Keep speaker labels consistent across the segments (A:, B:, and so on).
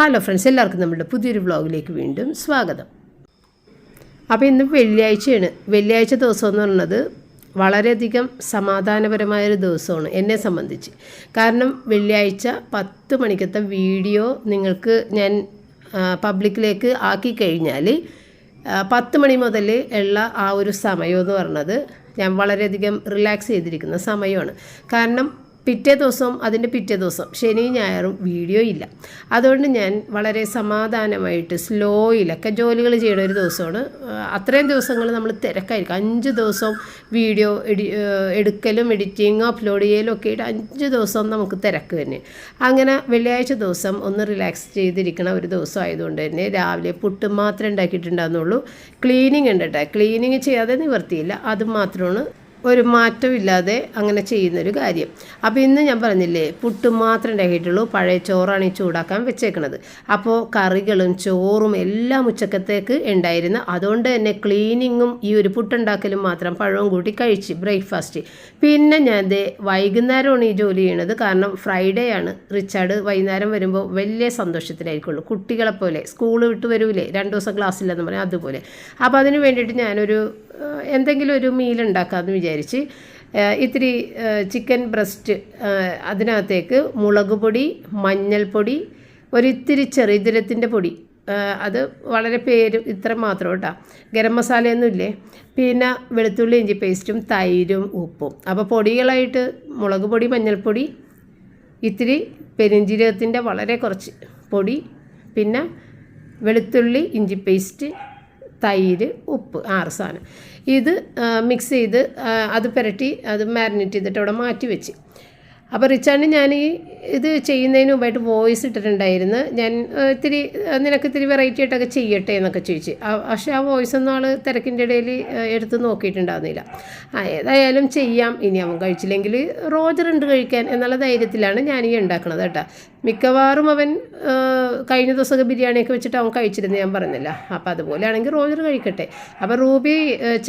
A: Hello friends എല്ലാവർക്കും നമ്മുടെ പുതിയൊരു വ്ളോഗിലേക്ക് വീണ്ടും സ്വാഗതം. അപ്പോൾ ഇന്ന് വെള്ളിയാഴ്ചയാണ്. വെള്ളിയാഴ്ച ദിവസം എന്ന് പറയുന്നത് വളരെയധികം സമാധാനപരമായൊരു ദിവസമാണ് എന്നെ സംബന്ധിച്ച്. കാരണം വെള്ളിയാഴ്ച പത്ത് മണിക്കത്തെ വീഡിയോ നിങ്ങൾക്ക് ഞാൻ പബ്ലിക്കിലേക്ക് ആക്കി കഴിഞ്ഞാൽ പത്ത് മണി മുതൽ ഉള്ള ആ ഒരു സമയം എന്ന് ഞാൻ വളരെയധികം റിലാക്സ് ചെയ്തിരിക്കുന്ന സമയമാണ്. കാരണം പിറ്റേ ദിവസം അതിന്റെ പിറ്റേ ദിവസം ശനി ഞായറും വീഡിയോ ഇല്ല. അതുകൊണ്ട് ഞാൻ വളരെ സമാധാനമായിട്ട് സ്ലോയിലൊക്കെ ജോലികൾ ചെയ്യുന്ന ഒരു ദിവസമാണ്. അത്രയും ദിവസങ്ങൾ നമ്മൾ തിരക്കായിരിക്കും. അഞ്ച് ദിവസം വീഡിയോ എഡി എടുക്കലും എഡിറ്റിങ്ങും അപ്ലോഡ് ചെയ്യലും ഒക്കെ ആയിട്ട് അഞ്ച് ദിവസം നമുക്ക് തിരക്ക് തന്നെ. അങ്ങനെ വെള്ളിയാഴ്ച ദിവസം ഒന്ന് റിലാക്സ് ചെയ്തിരിക്കണ ഒരു ദിവസം ആയതുകൊണ്ട് തന്നെ രാവിലെ പുട്ട് മാത്രമേ ഉണ്ടാക്കിയിട്ടുണ്ടാകുന്നുള്ളൂ ക്ലീനിങ് ഉണ്ട് കേട്ടോ ക്ലീനിങ് ചെയ്യാതെ നിവർത്തിയില്ല. അത് മാത്രമാണ് ഒരു മാറ്റമില്ലാതെ അങ്ങനെ ചെയ്യുന്നൊരു കാര്യം. അപ്പോൾ ഇന്ന് ഞാൻ പറഞ്ഞില്ലേ പുട്ട് മാത്രമേ ഉണ്ടാക്കിയിട്ടുള്ളൂ പഴയ ചോറാണ് ഈ ചൂടാക്കാൻ വെച്ചേക്കണത്. അപ്പോൾ കറികളും ചോറും എല്ലാം ഉച്ചക്കത്തേക്ക് ഉണ്ടായിരുന്നു അതുകൊണ്ട് തന്നെ ക്ലീനിങ്ങും ഈ ഒരു പുട്ടുണ്ടാക്കലും മാത്രം പഴവും കൂട്ടി കഴിച്ച് ബ്രേക്ക്ഫാസ്റ്റ്. പിന്നെ ഞാൻ ഇത് വൈകുന്നേരമാണ് ഈ ജോലി ചെയ്യണത് കാരണം ഫ്രൈഡേ ആണ്. റിച്ചാർഡ് വൈകുന്നേരം വരുമ്പോൾ വലിയ സന്തോഷത്തിലായിരിക്കുള്ളൂ. കുട്ടികളെ പോലെ സ്കൂൾ വിട്ട് വരൂലേ രണ്ട് ദിവസം ക്ലാസ്സില്ലെന്ന് പറയാം അതുപോലെ. അപ്പോൾ അതിന് വേണ്ടിയിട്ട് ഞാനൊരു എന്തെങ്കിലും ഒരു മീൽ ഉണ്ടാക്കാമെന്ന് വിചാരിച്ച് ഇത്തിരി ചിക്കൻ ബ്രസ്റ്റ് അതിനകത്തേക്ക് മുളക് പൊടി മഞ്ഞൾപ്പൊടി ഒരിത്തിരി ചെറുതിരത്തിന്റെ പൊടി അത് വളരെ പേര് ഇത്ര മാത്രം കേട്ടോ. ഗരം മസാലയൊന്നും ഇല്ലേ? പിന്നെ വെളുത്തുള്ളി ഇഞ്ചി പേസ്റ്റും തൈരും ഉപ്പും. അപ്പോൾ പൊടികളായിട്ട് മുളക് പൊടി മഞ്ഞൾപ്പൊടി ഇത്തിരി പെരിഞ്ജീരകത്തിന്റെ വളരെ കുറച്ച് പൊടി പിന്നെ വെളുത്തുള്ളി ഇഞ്ചി പേസ്റ്റ് തൈര് ഉപ്പ് ആറ് സാധനം. ഇത് മിക്സ് ചെയ്ത് അത് പുരട്ടി അത് മാരിനേറ്റ് ചെയ്തിട്ട് അവിടെ മാറ്റി വെച്ച്. അപ്പോൾ റിച്ചാണ് ഞാൻ ഈ ഇത് ചെയ്യുന്നതിന് മുമ്പായിട്ട് വോയിസ് ഇട്ടിട്ടുണ്ടായിരുന്നു. ഞാൻ ഇത്തിരി നിനക്ക് ഇത്തിരി വെറൈറ്റി ആയിട്ടൊക്കെ ചെയ്യട്ടെ എന്നൊക്കെ ചോദിച്ച്. പക്ഷേ ആ വോയിസ് ഒന്നും ആൾ തിരക്കിന്റെ ഇടയിൽ എടുത്ത് നോക്കിയിട്ടുണ്ടാകുന്നില്ല ആ ഏതായാലും ചെയ്യാം. ഇനി അവൻ കഴിച്ചില്ലെങ്കിൽ റോജർ ഉണ്ട് കഴിക്കാൻ എന്നുള്ള ധൈര്യത്തിലാണ് ഞാൻ ഈ ഉണ്ടാക്കുന്നത് കേട്ടോ. മിക്കവാറും അവൻ കഴിഞ്ഞ ദിവസമൊക്കെ ബിരിയാണിയൊക്കെ വെച്ചിട്ട് അവൻ കഴിച്ചിരുന്നു ഞാൻ പറഞ്ഞില്ല. അപ്പോൾ അതുപോലെയാണെങ്കിൽ റോജർ കഴിക്കട്ടെ. അപ്പോൾ റൂബി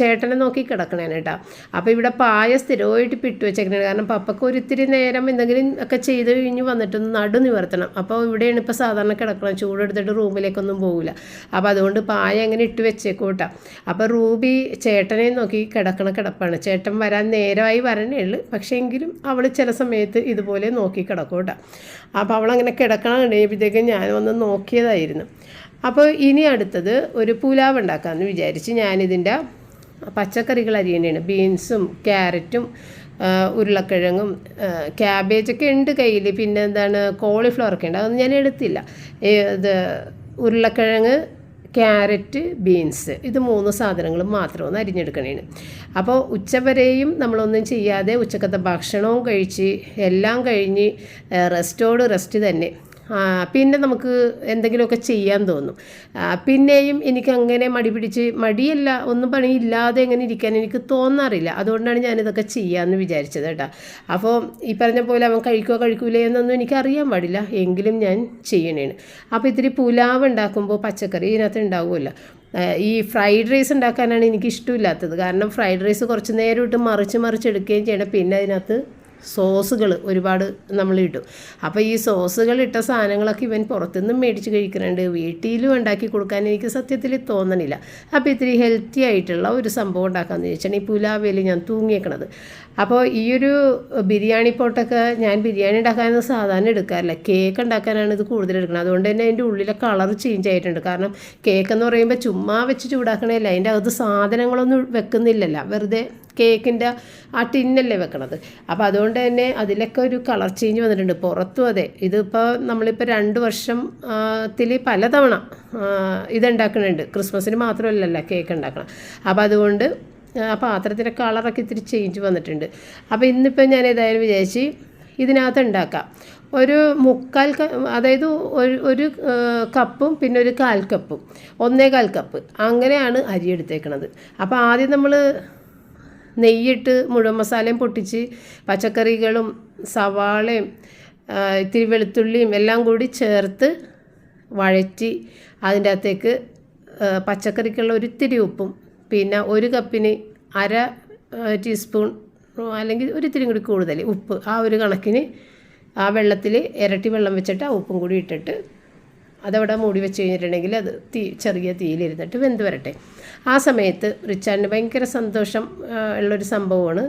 A: ചേട്ടനെ നോക്കി കിടക്കണേ കേട്ടോ. അപ്പോൾ ഇവിടെ പായ സ്ഥിരമായിട്ട് പിട്ടു വെച്ചേക്കണേ കാരണം പപ്പക്ക് ഒരിത്തിരി നേരം എന്തെങ്കിലും ഒക്കെ ചെയ്ത് കഴിഞ്ഞ് വന്നിട്ട് ഒന്ന് നടു നിവർത്തണം. അപ്പോൾ ഇവിടെയാണ് ഇപ്പോൾ സാധാരണ കിടക്കണം ചൂടെടുത്തിട്ട് റൂമിലേക്കൊന്നും പോകില്ല അപ്പോൾ അതുകൊണ്ട് പായ അങ്ങനെ ഇട്ട് വെച്ചേക്കൂട്ടാ അപ്പോൾ റൂബി ചേട്ടനെ നോക്കി കിടക്കണ കിടപ്പാണ്. ചേട്ടൻ വരാൻ നേരമായി വരണേ ഉള്ളു. പക്ഷേ എങ്കിലും അവൾ ചില സമയത്ത് ഇതുപോലെ നോക്കി കിടക്കൂട്ടാ അപ്പോൾ അവളങ്ങനെ കിടക്കണം കഴിയുമ്പോഴത്തേക്കും ഞാൻ വന്ന് നോക്കിയതായിരുന്നു. അപ്പോൾ ഇനി അടുത്തത് ഒരു പുലാവ് ഉണ്ടാക്കാമെന്ന് വിചാരിച്ച് ഞാനിതിന്റെ പച്ചക്കറികൾ അരിയണയാണ് ബീൻസും ക്യാരറ്റും ഉരുളക്കിഴങ്ങും ക്യാബേജൊക്കെ ഉണ്ട് കയ്യിൽ. പിന്നെ എന്താണ്? കോളിഫ്ലവർ ഒക്കെ ഉണ്ട്. അതൊന്നും ഞാൻ എടുത്തില്ല. ഇത് ഉരുളക്കിഴങ്ങ് ക്യാരറ്റ് ബീൻസ് ഇത് മൂന്ന് സാധനങ്ങൾ ഒന്ന് അരിഞ്ഞെടുക്കണേന്. അപ്പോൾ ഉച്ചവരെയും നമ്മളൊന്നും ചെയ്യാതെ ഉച്ചക്കത്തെ ഭക്ഷണവും കഴിച്ച് എല്ലാം കഴിഞ്ഞ് റെസ്റ്റോട് റെസ്റ്റ് തന്നെ. പിന്നെ നമുക്ക് എന്തെങ്കിലുമൊക്കെ ചെയ്യാൻ തോന്നും. പിന്നെയും എനിക്ക് അങ്ങനെ മടി പിടിച്ച് മടിയല്ല ഒന്നും പണിയില്ലാതെ എങ്ങനെ ഇരിക്കാൻ എനിക്ക് തോന്നാറില്ല. അതുകൊണ്ടാണ് ഞാനിതൊക്കെ ചെയ്യാമെന്ന് വിചാരിച്ചത് കേട്ടോ. അപ്പോൾ ഈ പറഞ്ഞ പോലെ അവൻ കഴിക്കുക കഴിക്കൂലേ എന്നൊന്നും എനിക്ക് അറിയാൻ പാടില്ല. എങ്കിലും ഞാൻ ചെയ്യണേണ്. അപ്പോൾ ഇത്തിരി പുലാവ് ഉണ്ടാക്കുമ്പോൾ പച്ചക്കറി ഇതിനകത്ത് ഉണ്ടാവുമല്ലോ. ഈ ഫ്രൈഡ് റൈസ് ഉണ്ടാക്കാനാണ് എനിക്ക് ഇഷ്ടമില്ലാത്തത് കാരണം ഫ്രൈഡ് റൈസ് കുറച്ച് നേരം ഇട്ട് മറിച്ച് മറിച്ച് എടുക്കുകയും ചെയ്യണം. പിന്നെ അതിനകത്ത് സോസുകൾ ഒരുപാട് നമ്മൾ ഇടും അപ്പോൾ ഈ സോസുകൾ ഇട്ട സാധനങ്ങളൊക്കെ ഇവൻ പുറത്തുനിന്നും മേടിച്ച് കഴിക്കുന്നുണ്ട്. വീട്ടിലും ഉണ്ടാക്കി കൊടുക്കാൻ എനിക്ക് സത്യത്തിൽ തോന്നണില്ല. അപ്പോൾ ഇത്തിരി ഹെൽത്തി ആയിട്ടുള്ള ഒരു സംഭവം ഉണ്ടാക്കാമെന്ന് ചോദിച്ചാൽ ഈ പുലാവേൽ ഞാൻ തൂങ്ങിയേക്കണത്. അപ്പോൾ ഈ ഒരു ബിരിയാണി പോട്ടൊക്കെ ഞാൻ ബിരിയാണി ഉണ്ടാക്കാനൊന്നും സാധാരണ എടുക്കാറില്ല. കേക്ക് ഉണ്ടാക്കാനാണ് ഇത് കൂടുതൽ എടുക്കുന്നത്. അതുകൊണ്ട് തന്നെ അതിന്റെ ഉള്ളിലെ കളർ ചേഞ്ച് ആയിട്ടുണ്ട്. കാരണം കേക്ക് എന്ന് പറയുമ്പോൾ ചുമ്മാ വെച്ച് ചൂടാക്കണേല്ല അതിന്റെ അകത്ത് സാധനങ്ങളൊന്നും വെക്കുന്നില്ലല്ലോ. വെറുതെ കേക്കിന്റെ ആ ടിന്നല്ലേ വെക്കണത്. അപ്പോൾ അതുകൊണ്ട് തന്നെ അതിലൊക്കെ ഒരു കളർ ചേഞ്ച് വന്നിട്ടുണ്ട്. പുറത്തും അതെ. ഇതിപ്പോൾ നമ്മളിപ്പോൾ രണ്ട് വർഷം ത്തിൽ പലതവണ ഇതുണ്ടാക്കുന്നുണ്ട് ക്രിസ്മസിന് മാത്രമല്ലല്ലോ കേക്ക് ഉണ്ടാക്കണം. അപ്പോൾ അതുകൊണ്ട് ആ പാത്രത്തിന്റെ കളറൊക്കെ ഇത്തിരി ചേഞ്ച് വന്നിട്ടുണ്ട്. അപ്പോൾ ഇന്നിപ്പോൾ ഞാൻ ഏതായാലും വിചാരിച്ച് ഇതിനകത്ത് ഉണ്ടാക്കാം. ഒരു മുക്കാൽ അതായത് ഒരു ഒരു കപ്പും പിന്നെ ഒരു കാൽ കപ്പും. ഒന്നേ കാൽ കപ്പ്. അങ്ങനെയാണ് അരി എടുത്തേക്കണത്. അപ്പോൾ ആദ്യം നമ്മൾ നെയ്യിട്ട് മുഴുവൻ മസാലയും പൊട്ടിച്ച് പച്ചക്കറികളും സവാളയും ഇത്തിരി വെളുത്തുള്ളിയും എല്ലാം കൂടി ചേർത്ത് വഴറ്റി അതിന്റെ അകത്തേക്ക് പച്ചക്കറിക്കുള്ള ഒരിത്തിരി ഉപ്പും പിന്നെ ഒരു കപ്പിന് അര ടീസ്പൂൺ അല്ലെങ്കിൽ ഒരു ഇത്തിരി കൂടി കൂടുതൽ ഉപ്പ്. ആ ഒരു കണക്കിന് ആ വെള്ളത്തിൽ ഇരട്ടി വെള്ളം വെച്ചിട്ട് ആ ഉപ്പും കൂടി ഇട്ടിട്ട് അതവിടെ മൂടി വെച്ച് കഴിഞ്ഞിട്ടുണ്ടെങ്കിൽ അത് തീ ചെറിയ തീയിലിരുന്നിട്ട് വെന്ത് വരട്ടെ. ആ സമയത്ത് റിച്ചാറിന് ഭയങ്കര സന്തോഷം ഉള്ളൊരു സംഭവമാണ്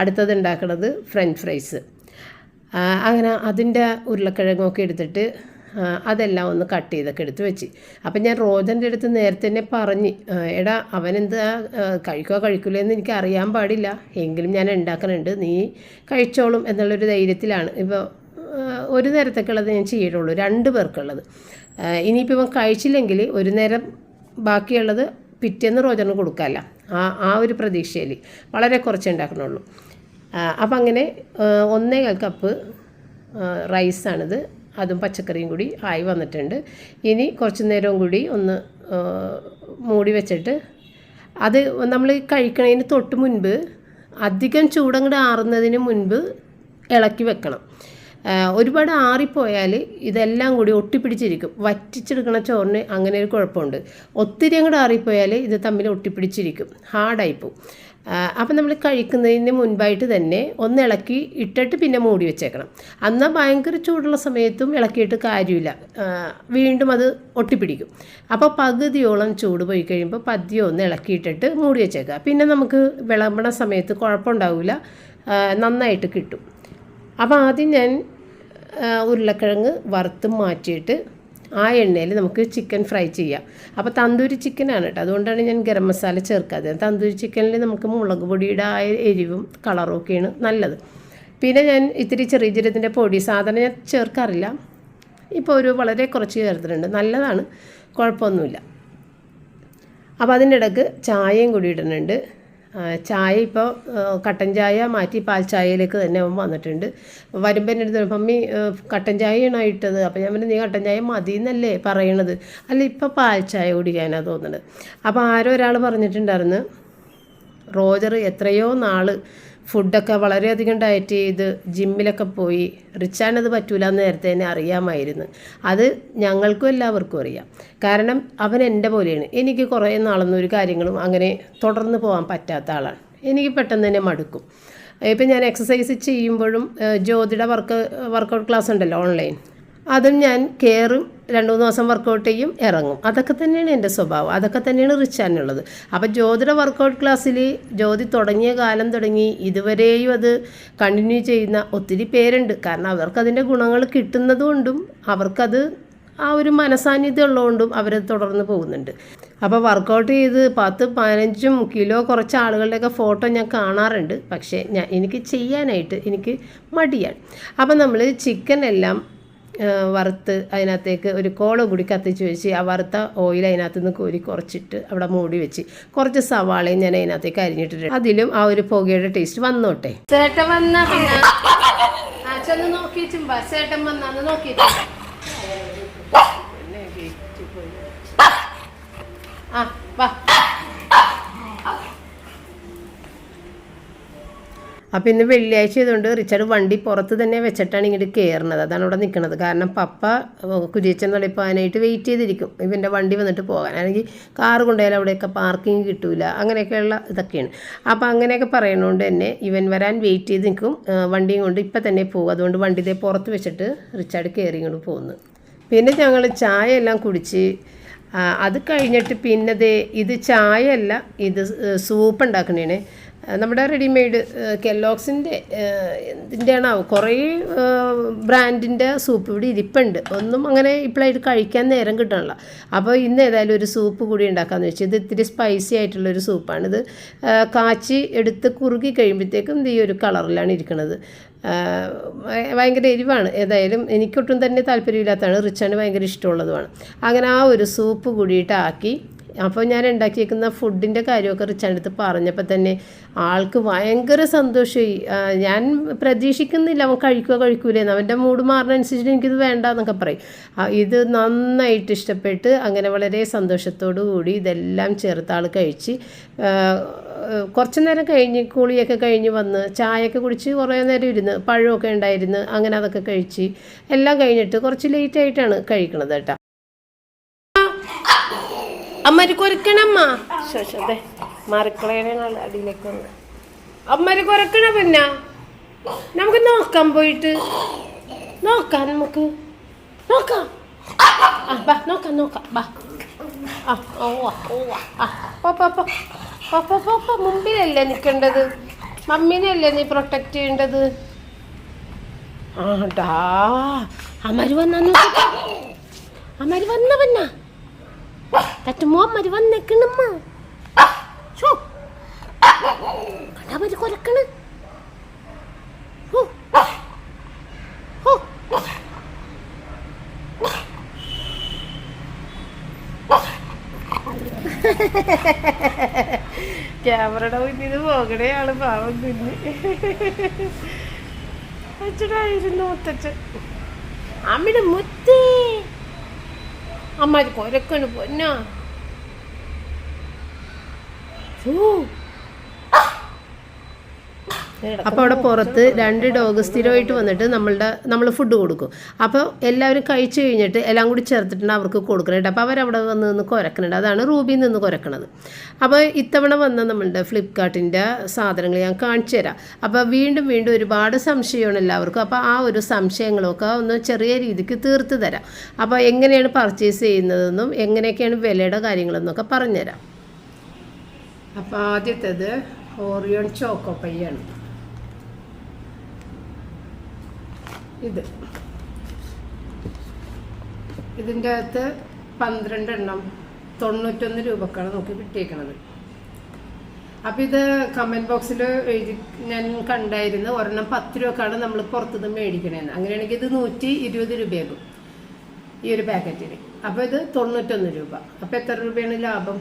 A: അടുത്തത് ഉണ്ടാക്കുന്നത് ഫ്രഞ്ച് ഫ്രൈസ്. അങ്ങനെ അതിന്റെ ഉരുളക്കിഴങ്ങൊക്കെ എടുത്തിട്ട് അതെല്ലാം ഒന്ന് കട്ട് ചെയ്തൊക്കെ എടുത്ത് വെച്ച്. അപ്പം ഞാൻ റോജന്റെ അടുത്ത് നേരത്തെ തന്നെ പറഞ്ഞ് എടാ അവനെന്താ കഴിക്കുക കഴിക്കോ കഴിക്കില്ല എന്ന് എനിക്ക് അറിയാൻ പാടില്ല. എങ്കിലും ഞാൻ ഉണ്ടാക്കുന്നുണ്ട് നീ കഴിച്ചോളും എന്നുള്ളൊരു ധൈര്യത്തിലാണ്. ഇപ്പോൾ ഒരു നേരത്തേക്കുള്ളത് ഞാൻ ചെയ്യുള്ളൂ രണ്ട് പേർക്കുള്ളത്. ഇനിയിപ്പോൾ ഇവൻ കഴിച്ചില്ലെങ്കിൽ ഒരു നേരം ബാക്കിയുള്ളത് പിറ്റേന്ന് റോജറിന് കൊടുക്കാമല്ല ആ ആ ഒരു പ്രതീക്ഷയിൽ വളരെ കുറച്ച് ഉണ്ടാക്കണുള്ളൂ. അപ്പം അങ്ങനെ ഒന്നേകാൽ കപ്പ് റൈസാണിത്. അതും പച്ചക്കറിയും കൂടി ആയി വന്നിട്ടുണ്ട്. ഇനി കുറച്ച് നേരവും കൂടി ഒന്ന് മൂടി വെച്ചിട്ട് അത് നമ്മൾ കഴിക്കണതിന് തൊട്ട് മുൻപ് അധികം ചൂടങ്ങോട്ട് ആറുന്നതിന് മുൻപ് ഇളക്കി വെക്കണം. ഒരുപാട് ആറിപ്പോയാൽ ഇതെല്ലാം കൂടി ഒട്ടിപ്പിടിച്ചിരിക്കും. വറ്റിച്ചെടുക്കണ ചോറിന് അങ്ങനെ ഒരു കുഴപ്പമുണ്ട്. ഒത്തിരി അങ്ങോട്ട് ആറിപ്പോയാൽ ഇത് തമ്മിൽ ഒട്ടിപ്പിടിച്ചിരിക്കും. ഹാർഡായിപ്പോവും. അപ്പം നമ്മൾ കഴിക്കുന്നതിന് മുൻപായിട്ട് തന്നെ ഒന്ന് ഇളക്കി ഇട്ടിട്ട് പിന്നെ മൂടി വെച്ചേക്കണം. എന്നാൽ ഭയങ്കര ചൂടുള്ള സമയത്തും ഇളക്കിയിട്ട് കാര്യമില്ല. വീണ്ടും അത് ഒട്ടിപ്പിടിക്കും. അപ്പോൾ പകുതിയോളം ചൂട് പോയി കഴിയുമ്പോൾ പതിയെ ഒന്ന് ഇളക്കിയിട്ടിട്ട് മൂടി വെച്ചേക്കുക. പിന്നെ നമുക്ക് വിളമ്പണ സമയത്ത് കുഴപ്പമുണ്ടാവില്ല. നന്നായിട്ട് കിട്ടും. അപ്പോൾ ആദ്യം ഞാൻ ഉരുളക്കിഴങ്ങ് വറുത്ത് മാറ്റിയിട്ട് ആ എണ്ണയിൽ നമുക്ക് ചിക്കൻ ഫ്രൈ ചെയ്യാം. അപ്പോൾ തന്തൂരി ചിക്കനാണ് കേട്ടോ. അതുകൊണ്ടാണ് ഞാൻ ഗരം മസാല ചേർക്കാതെ. തന്തൂരി ചിക്കനിൽ നമുക്ക് മുളക് പൊടിയുടെ ആ എരിവും കളറും ഒക്കെയാണ് നല്ലത്. പിന്നെ ഞാൻ ഇത്തിരി ചെറിയ ജീരത്തിന്റെ പൊടി സാധാരണ ഞാൻ ചേർക്കാറില്ല. ഇപ്പോൾ ഒരു വളരെ കുറച്ച് ചേർത്തിട്ടുണ്ട്. നല്ലതാണ്. കുഴപ്പമൊന്നുമില്ല. അപ്പോൾ അതിന്റെ ഇടയ്ക്ക് ചായയും കൂടി ഇടുന്നുണ്ട്. ചായ ഇപ്പോൾ കട്ടൻ ചായ മാറ്റി പാൽ ചായയിലേക്ക് തന്നെ അവൻ വന്നിട്ടുണ്ട്. വരുമ്പോൾ എന്റെ അടുത്ത് മമ്മി കട്ടൻ ചായയാണ് ഇട്ടത്? അപ്പോൾ ഞാൻ പറഞ്ഞു നീ കട്ടൻ ചായ മതി എന്നല്ലേ പറയണത്? അല്ല ഇപ്പോൾ പാൽ ചായ കുടിക്കാനാണ് തോന്നുന്നത് അപ്പോൾ ആരോ ഒരാൾ പറഞ്ഞിട്ടുണ്ടായിരുന്നു റോജർ എത്രയോ നാൾ ഫുഡൊക്കെ വളരെയധികം ഡയറ്റ് ചെയ്ത് ജിമ്മിലൊക്കെ പോയി. റിച്ചാനത് പറ്റൂല എന്ന് നേരത്തെ തന്നെ അറിയാമായിരുന്നു. അത് ഞങ്ങൾക്കും എല്ലാവർക്കും അറിയാം. കാരണം അവൻ എന്റെ പോലെയാണ്. എനിക്ക് കുറേ നാളൊന്നും ഒരു കാര്യങ്ങളും അങ്ങനെ തുടർന്ന് പോകാൻ പറ്റാത്ത ആളാണ്. എനിക്ക് പെട്ടെന്ന് തന്നെ മടുക്കും. ഇപ്പം ഞാൻ എക്സസൈസ് ചെയ്യുമ്പോഴും ജ്യോതിയുടെ വർക്ക് വർക്കൗട്ട് ക്ലാസ് ഉണ്ടല്ലോ ഓൺലൈൻ അതും ഞാൻ കയറും രണ്ട് മൂന്ന് ദിവസം വർക്കൗട്ട് ചെയ്യും ഇറങ്ങും. അതൊക്കെ തന്നെയാണ് എന്റെ സ്വഭാവം. അതൊക്കെ തന്നെയാണ് റിച്ചാനുള്ളത് അപ്പോൾ ജ്യോതിയുടെ വർക്കൗട്ട് ക്ലാസ്സിൽ ജ്യോതി തുടങ്ങിയ കാലം തുടങ്ങി ഇതുവരെയും അത് കണ്ടിന്യൂ ചെയ്യുന്ന ഒത്തിരി പേരുണ്ട്. കാരണം അവർക്കതിന്റെ ഗുണങ്ങൾ കിട്ടുന്നതുകൊണ്ടും അവർക്കത് ആ ഒരു മനസാന്നിധ്യം ഉള്ളതുകൊണ്ടും അവർ തുടർന്ന് പോകുന്നുണ്ട്. അപ്പോൾ വർക്കൗട്ട് ചെയ്ത് പത്ത് പതിനഞ്ചും കിലോ കുറച്ച് ആളുകളുടെയൊക്കെ ഫോട്ടോ ഞാൻ കാണാറുണ്ട്. പക്ഷേ ഞാൻ എനിക്ക് ചെയ്യാനായിട്ട് എനിക്ക് മടിയാണ്. അപ്പോൾ നമ്മൾ ചിക്കൻ എല്ലാം വറുത്ത് അതിനകത്തേക്ക് ഒരു കോള കൂടി കത്തിച്ച് വെച്ച് ആ വറുത്ത ഓയിൽ അതിനകത്ത് നിന്ന് കോരി കുറച്ചിട്ട് അവിടെ മൂടി വെച്ച് കുറച്ച് സവാളയും ഞാൻ അതിനകത്തേക്ക് അരിഞ്ഞിട്ടിട്ടുണ്ട്. അതിലും ആ ഒരു പുകയുടെ ടേസ്റ്റ് വന്നോട്ടെ. ചേട്ടൻ വന്ന പിന്നെ. നോക്കിയിട്ടും നോക്കിയിട്ടുമ്പ ചേട്ടൻ വന്നു നോക്കിയിട്ട് ആ വാ. അപ്പം ഇന്ന് വെള്ളിയാഴ്ച ആയതുകൊണ്ട് റിച്ചാർഡ് വണ്ടി പുറത്ത് തന്നെ വെച്ചിട്ടാണ് ഇങ്ങോട്ട് കയറുന്നത് അതാണ് ഇവിടെ നിൽക്കുന്നത് കാരണം പപ്പ കുരിയച്ചൻ തളിപ്പാനായിട്ട് വെയിറ്റ് ചെയ്തിരിക്കും. ഇവന്റെ വണ്ടി വന്നിട്ട് പോകാൻ. അല്ലെങ്കിൽ കാറ് കൊണ്ടുപോയാൽ അവിടെയൊക്കെ പാർക്കിംഗ് കിട്ടൂല. അങ്ങനെയൊക്കെയുള്ള ഇതൊക്കെയാണ്. അപ്പോൾ അങ്ങനെയൊക്കെ പറയണതുകൊണ്ട് തന്നെ ഇവൻ വരാൻ വെയിറ്റ് ചെയ്ത് നിൽക്കും. വണ്ടിയും കൊണ്ട് ഇപ്പം തന്നെ പോകും. അതുകൊണ്ട് വണ്ടി ഇതേ പുറത്ത് വെച്ചിട്ട് റിച്ചാർഡ് കയറി ഇങ്ങോട്ട് പോകുന്നു പിന്നെ ഞങ്ങൾ ചായ എല്ലാം കുടിച്ച് അത് കഴിഞ്ഞിട്ട് പിന്നെ ദേ ഇത് ചായ അല്ല ഇത് സൂപ്പ് ഉണ്ടാക്കണേണ്. നമ്മുടെ റെഡിമെയ്ഡ് കെല്ലോക്സിന്റെ എന്തിന്റെയാണോ കുറേ ബ്രാൻഡിന്റെ സൂപ്പ് ഇവിടെ ഇരിപ്പുണ്ട്. ഒന്നും അങ്ങനെ ഇപ്പോഴായിട്ട് കഴിക്കാൻ നേരം കിട്ടണമല്ല അപ്പോൾ ഇന്ന് ഏതായാലും ഒരു സൂപ്പ് കൂടി ഉണ്ടാക്കാമെന്ന് വെച്ചാൽ ഇത് ഇത്തിരി സ്പൈസി ആയിട്ടുള്ളൊരു സൂപ്പാണിത് ഇത് കാച്ചി എടുത്ത് കുറുകി കഴിയുമ്പോഴത്തേക്കും ഈ ഒരു കളറിലാണ് ഇരിക്കുന്നത് ഭയങ്കര എരിവാണ്. ഏതായാലും എനിക്കൊട്ടും തന്നെ താല്പര്യമില്ലാത്തതാണ്. റിച്ചാണ് ഭയങ്കര ഇഷ്ടമുള്ളതുമാണ്. അങ്ങനെ ആ ഒരു സൂപ്പ് കൂടിയിട്ടാക്കി അപ്പോൾ ഞാൻ ഉണ്ടാക്കിയേക്കുന്ന ഫുഡിന്റെ കാര്യമൊക്കെ റിച്ചാണ്ടടുത്ത് പറഞ്ഞപ്പോൾ തന്നെ ആൾക്ക് ഭയങ്കര സന്തോഷമായി ഞാൻ പ്രതീക്ഷിക്കുന്നില്ല അവൻ കഴിക്കുക കഴിക്കൂലേന്ന്. അവന്റെ മൂഡ് മാറിനനുസരിച്ചിട്ട് എനിക്കിത് വേണ്ട എന്നൊക്കെ പറയും ഇത് നന്നായിട്ട് ഇഷ്ടപ്പെട്ട് അങ്ങനെ വളരെ സന്തോഷത്തോടു കൂടി ഇതെല്ലാം ചേർത്ത് ആൾ കഴിച്ച് കുറച്ച് നേരം കഴിഞ്ഞ് കുളിയൊക്കെ കഴിഞ്ഞ് വന്ന് ചായയൊക്കെ കുടിച്ച് കുറേ നേരം ഇരുന്ന് പഴമൊക്കെ ഉണ്ടായിരുന്നു അങ്ങനെ അതൊക്കെ കഴിച്ച് എല്ലാം കഴിഞ്ഞിട്ട് കുറച്ച് ലേറ്റ് ആയിട്ടാണ് കേട്ടോ. അമ്മര് കൊരക്കണമ്മ? ശോശത്തെ മറക്കളയുടെ അടിയിലേക്ക് വന്ന് അമ്മര് കൊരക്കണ പിന്നെ നമുക്ക് നോക്കാം പോയിട്ട്. നോക്കാം നമുക്ക്. നോക്കാം. ആ ബാ നോക്കാം നോക്കാം ബാ. ആ ഓ ഓ ആ. പോ പോ പോ. പോ പോ പോ പോ. മുമ്പിലല്ലേ നിൽക്കേണ്ടത് മമ്മീനെയല്ലേ നീ പ്രൊട്ടക്റ്റ് ചെയ്യേണ്ടത്? ആടാ അമര് വന്നു അമര് വന്ന വന്ന തട്ടുമോ മുഹമ്മദ് വന്നേക്കണമ്മ ഷോ കണ്ടവര് കൊരക്കണ്. ക്യാമറയുടെ മുന്നിൽ പോകണേ ആൾ പാവം കുഞ്ഞ്. അച്ഛനായിരുന്നു മുത്തച്ഛൻ. അമ്മയുടെ മുത്തേ. അമ്മ കൊരക്കണ് പൊന്നോ. അപ്പോൾ അവിടെ പുറത്ത് രണ്ട് ഡോഗ് സ്ഥിരമായിട്ട് വന്നിട്ട് നമ്മളുടെ നമ്മൾ ഫുഡ് കൊടുക്കും. അപ്പോൾ എല്ലാവരും കഴിച്ചു കഴിഞ്ഞിട്ട് എല്ലാം കൂടി ചേർത്തിട്ടുണ്ട് അവർക്ക് കൊടുക്കുന്നുണ്ട് അപ്പോൾ അവരവിടെ വന്ന് നിന്ന് കുരക്കുന്നുണ്ട് അതാണ് റൂബിയിൽ നിന്ന് കുരക്കണത്. അപ്പോൾ ഇത്തവണ വന്ന നമ്മളുടെ ഫ്ലിപ്കാർട്ടിന്റെ സാധനങ്ങൾ ഞാൻ കാണിച്ചു തരാം. അപ്പോൾ വീണ്ടും വീണ്ടും ഒരുപാട് സംശയമാണ് എല്ലാവർക്കും. അപ്പോൾ ആ ഒരു സംശയങ്ങളൊക്കെ ഒന്ന് ചെറിയ രീതിക്ക് തീർത്ത് തരാം. അപ്പോൾ എങ്ങനെയാണ് പർച്ചേസ് ചെയ്യുന്നതെന്നും എങ്ങനെയൊക്കെയാണ് വിലയുടെ കാര്യങ്ങളെന്നൊക്കെ പറഞ്ഞുതരാം. അപ്പോൾ ആദ്യത്തേത് ഓറിയോൺ ചോക്കോ പയ്യാണ് ഇത്. ഇതിന്റെ അകത്ത് പന്ത്രണ്ട് എണ്ണം തൊണ്ണൂറ്റൊന്ന് രൂപക്കാണ് നോക്കി കിട്ടിയേക്കണത്. അപ്പം ഇത് കമന്റ് ബോക്സിൽ എഴുതി ഞാൻ കണ്ടായിരുന്നു. ഒരെണ്ണം പത്ത് രൂപക്കാണ് നമ്മൾ പുറത്തുനിന്ന് മേടിക്കണേന്ന്. അങ്ങനെയാണെങ്കിൽ ഇത് നൂറ്റി ഇരുപത് രൂപയാകും ഈ ഒരു പാക്കറ്റിന്. അപ്പോൾ ഇത് തൊണ്ണൂറ്റൊന്ന് രൂപ. അപ്പോൾ എത്ര രൂപയാണ് ലാഭം?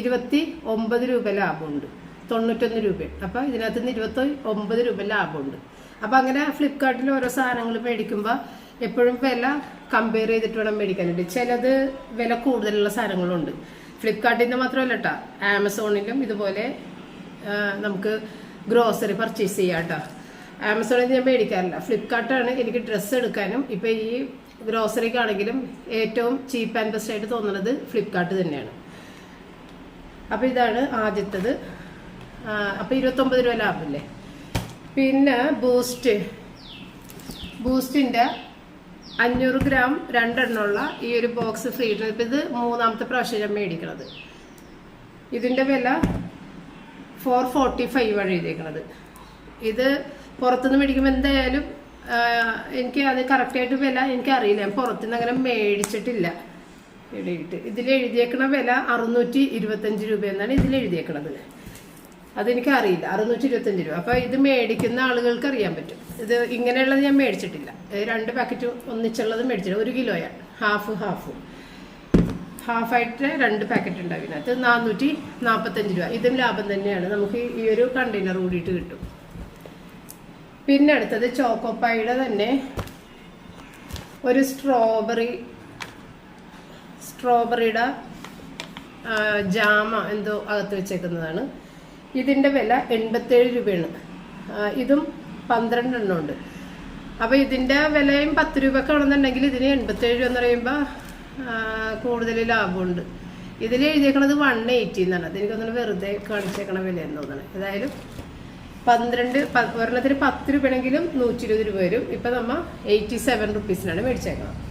A: ഇരുപത്തി ഒമ്പത് രൂപ ലാഭമുണ്ട്. തൊണ്ണൂറ്റൊന്ന് രൂപ. അപ്പോൾ ഇതിനകത്ത് നിന്ന് ഇരുപത്തി ഒമ്പത് രൂപ ലാഭമുണ്ട്. അപ്പോൾ അങ്ങനെ ഫ്ലിപ്കാർട്ടിൽ ഓരോ സാധനങ്ങൾ മേടിക്കുമ്പോൾ എപ്പോഴും വില കമ്പയർ ചെയ്തിട്ട് വേണം മേടിക്കാനായിട്ട്. ചിലത് വില കൂടുതലുള്ള സാധനങ്ങളുണ്ട്. ഫ്ലിപ്കാർട്ടിൽ നിന്ന് മാത്രമല്ല കേട്ടോ ആമസോണിലും ഇതുപോലെ നമുക്ക് ഗ്രോസറി പർച്ചേസ് ചെയ്യാം കേട്ടോ ആമസോണിൽ ഞാൻ മേടിക്കാറില്ല. ഫ്ലിപ്കാർട്ടാണ് എനിക്ക് ഡ്രസ്സ് എടുക്കാനും ഇപ്പോൾ ഈ ഗ്രോസറിക്കാണെങ്കിലും ഏറ്റവും ചീപ്പ് ആൻഡ് ബെസ്റ്റ് ആയിട്ട് തോന്നുന്നത് ഫ്ലിപ്കാർട്ട് തന്നെയാണ്. അപ്പോൾ ഇതാണ് ആദ്യത്തത്. അപ്പോൾ ഇരുപത്തൊമ്പത് രൂപ ലാഭമല്ലേ പിന്നെ ബൂസ്റ്റ് ബൂസ്റ്റിന്റെ അഞ്ഞൂറ് ഗ്രാം രണ്ടെണ്ണമുള്ള ഈ ഒരു ബോക്സ് ഫ്രീ ഇപ്പം ഇത് മൂന്നാമത്തെ പ്രാവശ്യം ഞാൻ മേടിക്കണത്. ഇതിന്റെ വില ഫോർ ഫോർട്ടി ഫൈവ് ആണ് എഴുതിയേക്കണത്. ഇത് പുറത്തുനിന്ന് മേടിക്കുമ്പോൾ എന്തായാലും എനിക്ക് അത് കറക്റ്റായിട്ട് വില എനിക്കറിയില്ല. ഞാൻ പുറത്തുനിന്ന് അങ്ങനെ മേടിച്ചിട്ടില്ല. എഴുതിയിട്ട് ഇതിൽ എഴുതിയേക്കണ വില അറുന്നൂറ്റി ഇരുപത്തഞ്ച് രൂപ എന്നാണ് ഇതിൽ എഴുതിയേക്കണത്. അതെനിക്ക് അറിയില്ല അറുന്നൂറ്റി ഇരുപത്തഞ്ച് രൂപ. അപ്പോൾ ഇത് മേടിക്കുന്ന ആളുകൾക്ക് അറിയാൻ പറ്റും. ഇത് ഇങ്ങനെയുള്ളത് ഞാൻ മേടിച്ചിട്ടില്ല. രണ്ട് പാക്കറ്റ് ഒന്നിച്ചുള്ളത് മേടിച്ചില്ല ഒരു കിലോയാണ് ഹാഫ് ഹാഫ്. ഹാഫായിട്ട് രണ്ട് പാക്കറ്റ് ഉണ്ടാവും അത് നാനൂറ്റി നാൽപ്പത്തഞ്ച് രൂപ. ഇതും ലാഭം തന്നെയാണ്. നമുക്ക് ഈ ഒരു കണ്ടെയ്നർ കൂടിയിട്ട് കിട്ടും. പിന്നെ അടുത്തത് ചോക്കോപ്പായുടെ തന്നെ ഒരു സ്ട്രോബെറി സ്ട്രോബെറിയുടെ ജാമ എന്തോ അകത്ത് വെച്ചേക്കുന്നതാണ്. ഇതിന്റെ വില എൺപത്തേഴ് രൂപയാണ്. ഇതും പന്ത്രണ്ടെണ്ണം ഉണ്ട് അപ്പോൾ ഇതിന്റെ വിലയും പത്ത് രൂപക്കാണെന്നുണ്ടെങ്കിൽ ഇതിന് എൺപത്തേഴ് രൂപ എന്ന് പറയുമ്പോൾ കൂടുതൽ ലാഭമുണ്ട്. ഇതിൽ എഴുതിയേക്കണത് വൺ എയ്റ്റി എന്നാണ്. അതെനിക്ക് തോന്നുന്നു വെറുതെ കാണിച്ചേക്കണ വില തോന്നുന്നത് ഏതായാലും പന്ത്രണ്ട് ഒരെണ്ണത്തിന് പത്ത് രൂപയാണെങ്കിലും നൂറ്റി ഇരുപത് രൂപ വരും. ഇപ്പം നമ്മൾ എയ്റ്റി സെവൻ റുപ്പീസിനാണ് മേടിച്ചേക്കുന്നത്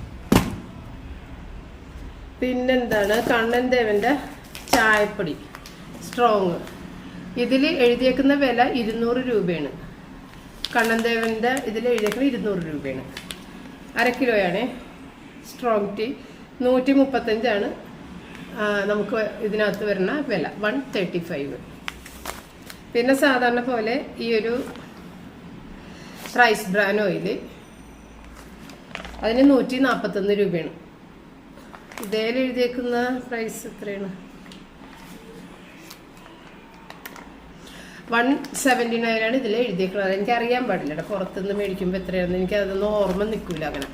A: പിന്നെന്താണ് കണ്ണൻ ദേവന്റെ ചായപ്പൊടി. സ്ട്രോങ് ഇതിൽ എഴുതിയേക്കുന്ന വില ഇരുന്നൂറ് രൂപയാണ്. കണ്ണൻ ദേവന്റെ ഇതിൽ എഴുതിയേക്കുന്നത് ഇരുന്നൂറ് രൂപയാണ്. അര കിലോയാണ്. സ്ട്രോങ് ടീ നൂറ്റി മുപ്പത്തഞ്ചാണ് നമുക്ക് ഇതിനകത്ത് വരുന്ന വില. വൺ തേർട്ടി ഫൈവ് പിന്നെ സാധാരണ പോലെ ഈ ഒരു റൈസ് ബ്രാൻ ഓയിൽ അതിന് നൂറ്റി നാൽപ്പത്തൊന്ന് രൂപയാണ്. ഇതേൽ എഴുതിയേക്കുന്ന പ്രൈസ് എത്രയാണ്? വൺ സെവന്റി നയനാണ് ഇതിൽ എഴുതിയേക്കുന്നത്. എനിക്ക് അറിയാൻ പാടില്ല പുറത്തുനിന്ന് മേടിക്കുമ്പോൾ എത്രയാണെന്ന്. എനിക്ക് അതൊന്നും ഓർമ്മ നിൽക്കില്ല അങ്ങനെ.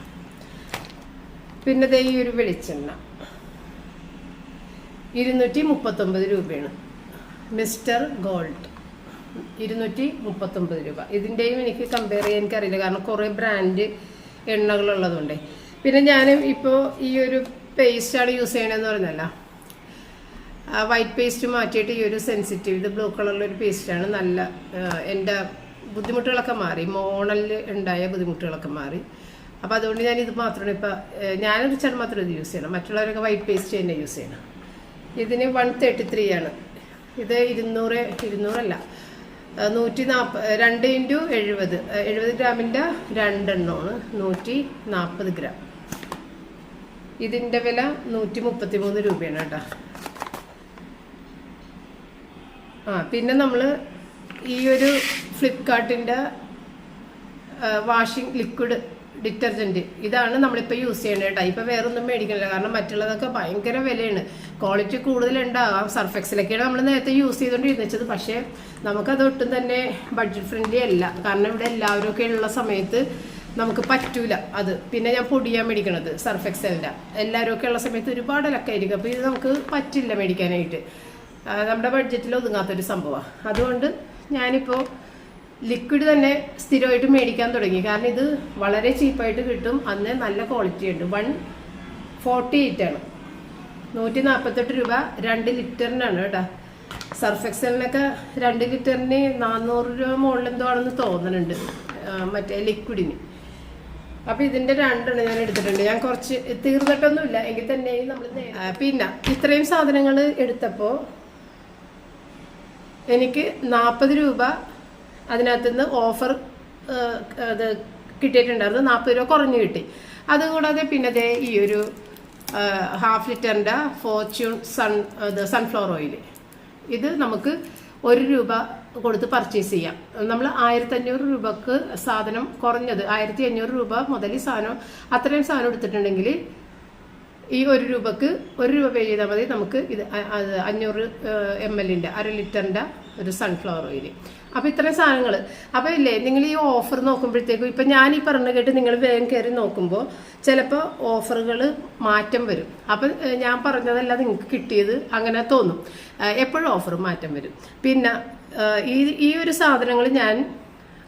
A: പിന്നെ ദേ ഈ ഒരു വെളിച്ചെണ്ണ. ഇരുന്നൂറ്റി മുപ്പത്തൊമ്പത് രൂപയാണ്. Mister Gold. ഇരുന്നൂറ്റി മുപ്പത്തൊമ്പത് രൂപ. ഇതിന്റെയും എനിക്ക് കമ്പയർ ചെയ്യാൻ എനിക്കറിയില്ല. കാരണം കുറേ ബ്രാൻഡ് എണ്ണകളുള്ളതുകൊണ്ടേ. പിന്നെ ഞാൻ ഇപ്പോൾ ഈ ഒരു പേസ്റ്റാണ് യൂസ് ചെയ്യണമെന്ന് പറഞ്ഞല്ല. വൈറ്റ് പേസ്റ്റ് മാറ്റിയിട്ട് ഈ ഒരു സെൻസിറ്റീവ് ഇത് ബ്ലൂ കളറിലൊരു പേസ്റ്റാണ് നല്ല എന്റെ ബുദ്ധിമുട്ടുകളൊക്കെ മാറി. മോണലിൽ ഉണ്ടായ ബുദ്ധിമുട്ടുകളൊക്കെ മാറി. അപ്പോൾ അതുകൊണ്ട് ഞാൻ ഇത് മാത്രമാണ് ഇപ്പോൾ ഞാനൊരു ചെറു മാത്രം ഇത് യൂസ് ചെയ്യണം. മറ്റുള്ളവരൊക്കെ വൈറ്റ് പേസ്റ്റ് തന്നെ യൂസ് ചെയ്യണം. ഇതിന് വൺ തേർട്ടി ത്രീ ആണ്. ഇത് ഇരുന്നൂറ് ഇരുന്നൂറല്ല. നൂറ്റി നാൽപ്പ രണ്ട് ഇന്റു എഴുപത്. എഴുപത് ഗ്രാമിന്റെ രണ്ടെണ്ണമാണ്. നൂറ്റി നാൽപ്പത് ഗ്രാം. ഇതിന്റെ വില നൂറ്റി മുപ്പത്തി മൂന്ന് രൂപയാണ് കേട്ടോ. ആ പിന്നെ നമ്മൾ ഈ ഒരു ഫ്ലിപ്കാർട്ടിന്റെ വാഷിംഗ് ലിക്വിഡ് ഡിറ്റർജന്റ് ഇതാണ് നമ്മളിപ്പോൾ യൂസ് ചെയ്യേണ്ടത് കേട്ടോ. ഇപ്പോൾ വേറെ ഒന്നും മേടിക്കണില്ല. കാരണം മറ്റുള്ളതൊക്കെ ഭയങ്കര വിലയാണ്. ക്വാളിറ്റി കൂടുതലുണ്ടാകാം സർഫെക്സിലൊക്കെയാണ് നമ്മൾ നേരത്തെ യൂസ് ചെയ്തുകൊണ്ടിരുന്നത് പക്ഷേ നമുക്കത് ഒട്ടും തന്നെ ബഡ്ജറ്റ് ഫ്രണ്ട്ലി അല്ല. കാരണം ഇവിടെ എല്ലാവരും ഒക്കെ ഉള്ള സമയത്ത് നമുക്ക് പറ്റൂല അത്. പിന്നെ ഞാൻ പൊടിയാൻ മേടിക്കണത് സർഫ് എക്സലിന്റെ എല്ലാവരും ഒക്കെ ഉള്ള സമയത്ത് ഒരുപാട് ഇലക്കായിരിക്കും അപ്പോൾ ഇത് നമുക്ക് പറ്റില്ല മേടിക്കാനായിട്ട്. നമ്മുടെ ബഡ്ജറ്റിൽ ഒതുങ്ങാത്തൊരു സംഭവമാണ് അതുകൊണ്ട് ഞാനിപ്പോൾ ലിക്വിഡ് തന്നെ സ്ഥിരമായിട്ട് മേടിക്കാൻ തുടങ്ങി. കാരണം ഇത് വളരെ ചീപ്പായിട്ട് കിട്ടും. അന്ന് നല്ല ക്വാളിറ്റി ഉണ്ട്. വൺ ഫോർട്ടി എയ്റ്റ് ആണ്. നൂറ്റി നാൽപ്പത്തെട്ട് രൂപ രണ്ട് ലിറ്ററിനാണ് കേട്ടോ. സർഫ് എക്സലിനൊക്കെ രണ്ട് ലിറ്ററിന് നാനൂറ് രൂപ മുകളിൽ എന്തോ ആണെന്ന് തോന്നുന്നുണ്ട് മറ്റേ ലിക്വിഡിന് അപ്പൊ ഇതിന്റെ രണ്ടെണ്ണം ഞാൻ എടുത്തിട്ടുണ്ട്. ഞാൻ കുറച്ച് തീർന്നിട്ടൊന്നുമില്ല. എങ്കിൽ തന്നെയും നമ്മൾ പിന്നെ ഇത്രയും സാധനങ്ങൾ എടുത്തപ്പോൾ എനിക്ക് നാൽപ്പത് രൂപ അതിനകത്ത് നിന്ന് ഓഫർ അത് കിട്ടിയിട്ടുണ്ടായിരുന്നു. നാൽപ്പത് രൂപ കുറഞ്ഞു കിട്ടി. അതുകൂടാതെ പിന്നെ ദേ ഈ ഒരു ഹാഫ് ലിറ്ററിന്റെ ഫോർച്യൂൺ സൺ ഇത് സൺഫ്ലവർ ഓയിൽ ഇത് നമുക്ക് ഒരു രൂപ കൊടുത്ത് പർച്ചേസ് ചെയ്യാം. നമ്മൾ ആയിരത്തി അഞ്ഞൂറ് രൂപക്ക് സാധനം കുറഞ്ഞത് ആയിരത്തി അഞ്ഞൂറ് രൂപ മുതൽ സാധനം അത്രയും സാധനം എടുത്തിട്ടുണ്ടെങ്കിൽ ഈ ഒരു രൂപക്ക് ഒരു രൂപ പേ ചെയ്താൽ മതി. നമുക്ക് ഇത് അഞ്ഞൂറ് എം എല്ലിന്റെ അര ലിറ്ററിന്റെ ഒരു സൺഫ്ലവർ ഓയിൽ അപ്പോൾ ഇത്രയും സാധനങ്ങൾ അപ്പോൾ ഇല്ലേ നിങ്ങൾ ഈ ഓഫർ നോക്കുമ്പോഴത്തേക്കും ഇപ്പം ഞാൻ ഈ പറഞ്ഞ കേട്ട് നിങ്ങൾ വേഗം കയറി നോക്കുമ്പോൾ ചിലപ്പോൾ ഓഫറുകൾ മാറ്റം വരും. അപ്പം ഞാൻ പറഞ്ഞതല്ല നിങ്ങൾക്ക് കിട്ടിയത് അങ്ങനെ തോന്നും. എപ്പോഴും ഓഫർ മാറ്റം വരും. പിന്നെ ഈ ഈ ഒരു സാധനങ്ങൾ ഞാൻ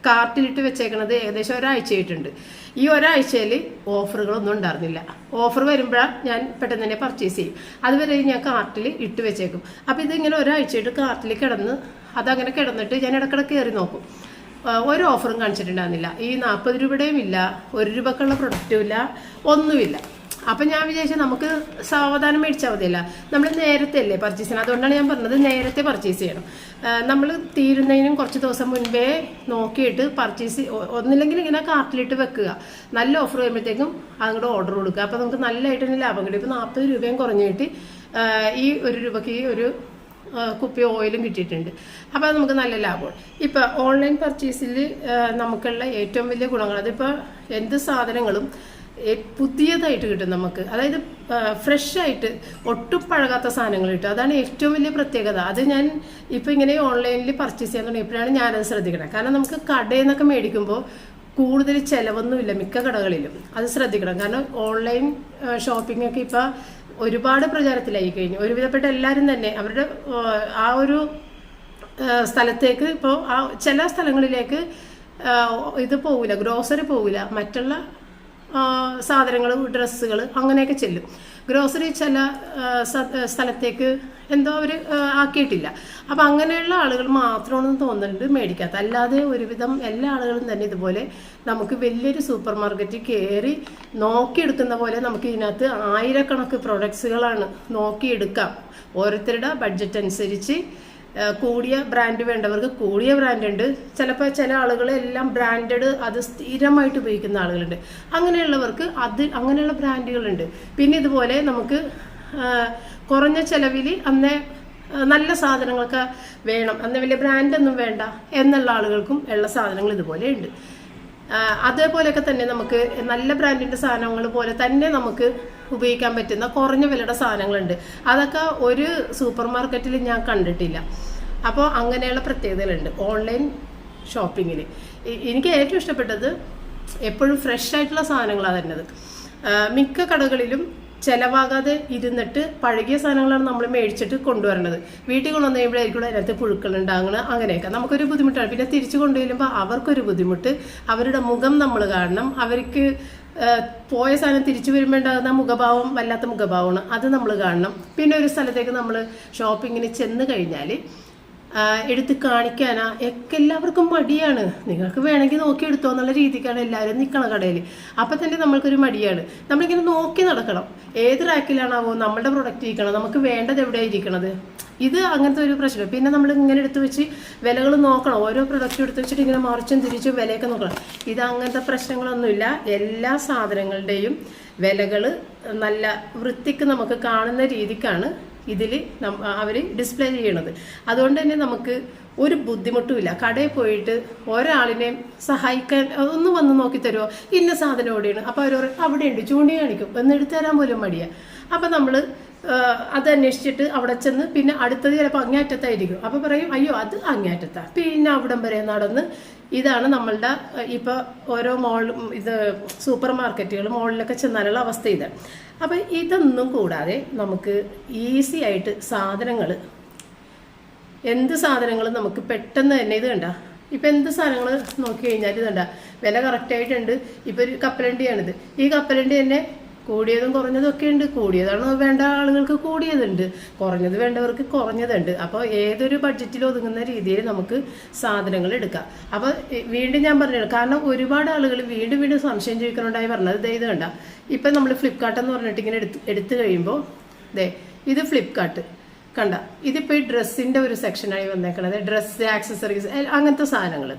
A: കാർട്ടിലിട്ട് വെച്ചേക്കണത് ഏകദേശം ഒരാഴ്ചയായിട്ടുണ്ട്. ഈ ഒരാഴ്ചയിൽ ഓഫറുകളൊന്നും ഉണ്ടായിരുന്നില്ല. ഓഫർ വരുമ്പോഴാണ് ഞാൻ പെട്ടെന്ന് തന്നെ പർച്ചേസ് ചെയ്യും. അതുവരെ ഞാൻ കാർട്ടിൽ ഇട്ട് വെച്ചേക്കും. അപ്പോൾ ഇതിങ്ങനെ ഒരാഴ്ചയായിട്ട് കാർട്ടിൽ കിടന്ന് അതങ്ങനെ കിടന്നിട്ട് ഞാൻ ഇടക്കിടക്ക് കയറി നോക്കും. ഒരു ഓഫറും കാണിച്ചിട്ടുണ്ടായിരുന്നില്ല. ഈ നാൽപ്പത് രൂപയുടെയും ഇല്ല ഒരു രൂപക്കുള്ള പ്രൊഡക്റ്റും ഇല്ല ഒന്നുമില്ല. അപ്പം ഞാൻ വിചാരിച്ചു നമുക്ക് സാവധാനം മേടിച്ചാൽ മതിയല്ല. നമ്മൾ നേരത്തെ അല്ലേ പർച്ചേസ് ചെയ്യണം അതുകൊണ്ടാണ് ഞാൻ പറഞ്ഞത് നേരത്തെ പർച്ചേസ് ചെയ്യണം. നമ്മൾ തീരുന്നതിനും കുറച്ച് ദിവസം മുൻപേ നോക്കിയിട്ട് പർച്ചേസ് ഒന്നില്ലെങ്കിൽ ഇങ്ങനെ കാർട്ടിലിട്ട് വെക്കുക. നല്ല ഓഫർ വരുമ്പോഴത്തേക്കും അങ്ങോട്ട് ഓർഡർ കൊടുക്കുക. അപ്പോൾ നമുക്ക് നല്ലതായിട്ട് തന്നെ ലാഭം കിട്ടും. ഇപ്പോൾ നാൽപ്പത് രൂപയും കുറഞ്ഞിട്ട് ഈ ഒരു രൂപയ്ക്ക് ഒരു കുപ്പി ഓയിലും കിട്ടിയിട്ടുണ്ട്. അപ്പോൾ അത് നമുക്ക് നല്ല ലാഭമാണ് ഇപ്പോൾ ഓൺലൈൻ പർച്ചേസിൽ നമുക്കുള്ള ഏറ്റവും വലിയ ഗുണങ്ങൾ അതിപ്പോൾ എന്ത് സാധനങ്ങളും പുതിയതായിട്ട് കിട്ടും നമുക്ക്. അതായത് ഫ്രഷ് ആയിട്ട് ഒട്ടും പഴകാത്ത സാധനങ്ങൾ കിട്ടും. അതാണ് ഏറ്റവും വലിയ പ്രത്യേകത. അത് ഞാൻ ഇപ്പോൾ ഇങ്ങനെ ഓൺലൈനിൽ പർച്ചേസ് ചെയ്യാൻ തുടങ്ങിയപ്പോഴാണ് ഞാനത് ശ്രദ്ധിക്കണം കാരണം നമുക്ക് കടയിൽ നിന്നൊക്കെ മേടിക്കുമ്പോൾ കൂടുതൽ ചിലവൊന്നുമില്ല മിക്ക കടകളിലും. അത് ശ്രദ്ധിക്കണം. കാരണം ഓൺലൈൻ ഷോപ്പിംഗ് ഒക്കെ ഇപ്പം ഒരുപാട് പ്രചാരത്തിലായി കഴിഞ്ഞു. ഒരുവിധപ്പെട്ട എല്ലാവരും തന്നെ അവരുടെ ആ, ഒരു സ്ഥലത്തേക്ക് ഇപ്പോൾ ആ ചില സ്ഥലങ്ങളിലേക്ക് ഇത് പോവില്ല ഗ്രോസറി പോവില്ല മറ്റുള്ള സാധനങ്ങൾ ഡ്രസ്സുകൾ അങ്ങനെയൊക്കെ ചെല്ലും. ഗ്രോസറി ചില സ്ഥലത്തേക്ക് എന്തോ അവർ ആക്കിയിട്ടില്ല. അപ്പം അങ്ങനെയുള്ള ആളുകൾ മാത്രമാണെന്ന് തോന്നുന്നുണ്ട് മേടിക്കാത്ത. അല്ലാതെ ഒരുവിധം എല്ലാ ആളുകളും തന്നെ ഇതുപോലെ നമുക്ക് വലിയൊരു സൂപ്പർ മാർക്കറ്റിൽ കയറി നോക്കിയെടുക്കുന്ന പോലെ നമുക്ക് ഇതിനകത്ത് ആയിരക്കണക്ക് പ്രൊഡക്ട്സുകളാണ് നോക്കിയെടുക്കാം. ഓരോരുത്തരുടെ ബഡ്ജറ്റ് അനുസരിച്ച് കൂടിയ ബ്രാൻഡ് വേണ്ടവർക്ക് കൂടിയ ബ്രാൻഡ് ഉണ്ട്. ചിലപ്പോൾ ചില ആളുകൾ എല്ലാം ബ്രാൻഡഡ് അത് സ്ഥിരമായിട്ട് ഉപയോഗിക്കുന്ന ആളുകളുണ്ട്. അങ്ങനെയുള്ളവർക്ക് അത് അങ്ങനെയുള്ള ബ്രാൻഡുകളുണ്ട് പിന്നെ ഇതുപോലെ നമുക്ക് കുറഞ്ഞ ചിലവിൽ അന്നേ നല്ല സാധനങ്ങളൊക്കെ വേണം. അന്ന് വലിയ ബ്രാൻഡൊന്നും വേണ്ട എന്നുള്ള ആളുകൾക്കും ഉള്ള സാധനങ്ങൾ ഇതുപോലെ ഉണ്ട്. അതേപോലെയൊക്കെ തന്നെ നമുക്ക് നല്ല ബ്രാൻഡിന്റെ സാധനങ്ങൾ പോലെ തന്നെ നമുക്ക് ഉപയോഗിക്കാൻ പറ്റുന്ന കുറഞ്ഞ വിലയുടെ സാധനങ്ങളുണ്ട്. അതൊക്കെ ഒരു സൂപ്പർ മാർക്കറ്റിൽ ഞാൻ കണ്ടിട്ടില്ല. അപ്പോൾ അങ്ങനെയുള്ള പ്രത്യേകതകളുണ്ട് ഓൺലൈൻ ഷോപ്പിങ്ങിൽ എനിക്ക് ഏറ്റവും ഇഷ്ടപ്പെട്ടത് എപ്പോഴും ഫ്രഷ് ആയിട്ടുള്ള സാധനങ്ങളാണ് തരുന്നത്. മിക്ക കടകളിലും ചിലവാകാതെ ഇരുന്നിട്ട് പഴകിയ സാധനങ്ങളാണ് നമ്മൾ മേടിച്ചിട്ട് കൊണ്ടുവരണത് വീട്ടിൽ കൊണ്ടുവന്ന് കഴിയുമ്പോഴായിരിക്കും അതിനകത്ത് പുഴുക്കളുണ്ടാകുന്നത് അങ്ങനെയൊക്കെ. നമുക്കൊരു ബുദ്ധിമുട്ടാണ്. പിന്നെ തിരിച്ചു കൊണ്ടുവരുമ്പോൾ അവർക്കൊരു ബുദ്ധിമുട്ട്. അവരുടെ മുഖം നമ്മൾ കാണണം. അവർക്ക് പോയ സാധനം തിരിച്ചു വരുമ്പോൾ ഉണ്ടാകുന്ന മുഖഭാവം വല്ലാത്ത മുഖഭാവമാണ്. അത് നമ്മൾ കാണണം. പിന്നെ ഒരു സ്ഥലത്തേക്ക് നമ്മൾ ഷോപ്പിങ്ങിന് ചെന്ന് കഴിഞ്ഞാൽ എടുത്ത് കാണിക്കാനാ ഒക്കെ എല്ലാവർക്കും മടിയാണ്. നിങ്ങൾക്ക് വേണമെങ്കിൽ നോക്കി എടുത്തോ എന്നുള്ള രീതിക്കാണ് എല്ലാവരും നിൽക്കണം കടയിൽ അപ്പം തന്നെ നമ്മൾക്കൊരു മടിയാണ്. നമ്മളിങ്ങനെ നോക്കി നടക്കണം. ഏത് റാക്കിലാണാവോ നമ്മുടെ പ്രൊഡക്റ്റ് ഇരിക്കണം നമുക്ക് വേണ്ടത് എവിടെയാണ് ഇരിക്കണത്? ഇത് അങ്ങനത്തെ ഒരു പ്രശ്നം. പിന്നെ നമ്മൾ ഇങ്ങനെ എടുത്തു വെച്ച് വിലകൾ നോക്കണം. ഓരോ പ്രൊഡക്റ്റ് എടുത്തു വെച്ചിട്ട് ഇങ്ങനെ മറിച്ചും തിരിച്ചും വിലയൊക്കെ നോക്കണം. ഇത് അങ്ങനത്തെ പ്രശ്നങ്ങളൊന്നുമില്ല. എല്ലാ സാധനങ്ങളുടെയും വിലകൾ നല്ല വൃത്തിക്ക് നമുക്ക് കാണുന്ന രീതിക്കാണ് ഇതിൽ അവർ ഡിസ്പ്ലേ ചെയ്യണത്. അതുകൊണ്ട് തന്നെ നമുക്ക് ഒരു ബുദ്ധിമുട്ടുമില്ല. കടയിൽ പോയിട്ട് ഒരാളിനെ സഹായിക്കാൻ ഒന്ന് വന്ന് നോക്കി തരുമോ ഇന്ന സാധനം എവിടെയാണ് അപ്പോൾ അവർ അവിടെയുണ്ട് ചൂണ്ടി കാണിക്കും ഒന്ന് എടുത്തു തരാൻ പോലും മടിയാണ് അപ്പം നമ്മൾ അത് അന്വേഷിച്ചിട്ട് അവിടെ ചെന്ന് പിന്നെ അടുത്തത് ചിലപ്പോൾ അങ്ങേറ്റത്തായിരിക്കും അപ്പോൾ പറയും അയ്യോ അത് അങ്ങേറ്റത്താണ് പിന്നെ അവിടം വരെ നടന്ന് ഇതാണ് നമ്മളുടെ ഇപ്പോൾ ഓരോ മോൾ ഇത് സൂപ്പർ മാർക്കറ്റുകൾ മോളിലൊക്കെ ചെന്നാലുള്ള അവസ്ഥ ഇത്. അപ്പം ഇതൊന്നും കൂടാതെ നമുക്ക് ഈസി ആയിട്ട് സാധനങ്ങൾ എന്ത് സാധനങ്ങളും നമുക്ക് പെട്ടെന്ന് തന്നെ ഇത് കണ്ട? ഇപ്പം എന്ത് സാധനങ്ങൾ നോക്കി കഴിഞ്ഞാൽ ഇത് കണ്ട? വില കറക്റ്റായിട്ടുണ്ട് ഇപ്പോൾ ഒരു കപ്പലണ്ടിയാണിത്. ഈ കപ്പലണ്ടി തന്നെ കൂടിയതും കുറഞ്ഞതും ഒക്കെ ഉണ്ട്. കൂടിയതാണ് വേണ്ട ആളുകൾക്ക് കൂടിയതുണ്ട്. കുറഞ്ഞത് വേണ്ടവർക്ക് കുറഞ്ഞതുണ്ട്. അപ്പോൾ ഏതൊരു ബഡ്ജറ്റിൽ ഒതുങ്ങുന്ന രീതിയിൽ നമുക്ക് സാധനങ്ങൾ എടുക്കാം. അപ്പോൾ വീണ്ടും ഞാൻ പറഞ്ഞു കാരണം ഒരുപാട് ആളുകൾ വീണ്ടും വീണ്ടും സംശയം ചോദിക്കുന്നുണ്ടായി പറഞ്ഞത്. ഇത് വേണ്ട ഇപ്പം നമ്മൾ ഫ്ലിപ്കാർട്ട് എന്ന് പറഞ്ഞിട്ട് ഇങ്ങനെ എടുത്ത് എടുത്തു കഴിയുമ്പോൾ ദേ ഇത് ഫ്ലിപ്കാർട്ട് കണ്ട. ഇതിപ്പോൾ ഈ ഡ്രസ്സിന്റെ ഒരു സെക്ഷനായി വന്നേക്കണത്. ഡ്രസ്സ് ആക്സസറീസ് അങ്ങനത്തെ സാധനങ്ങൾ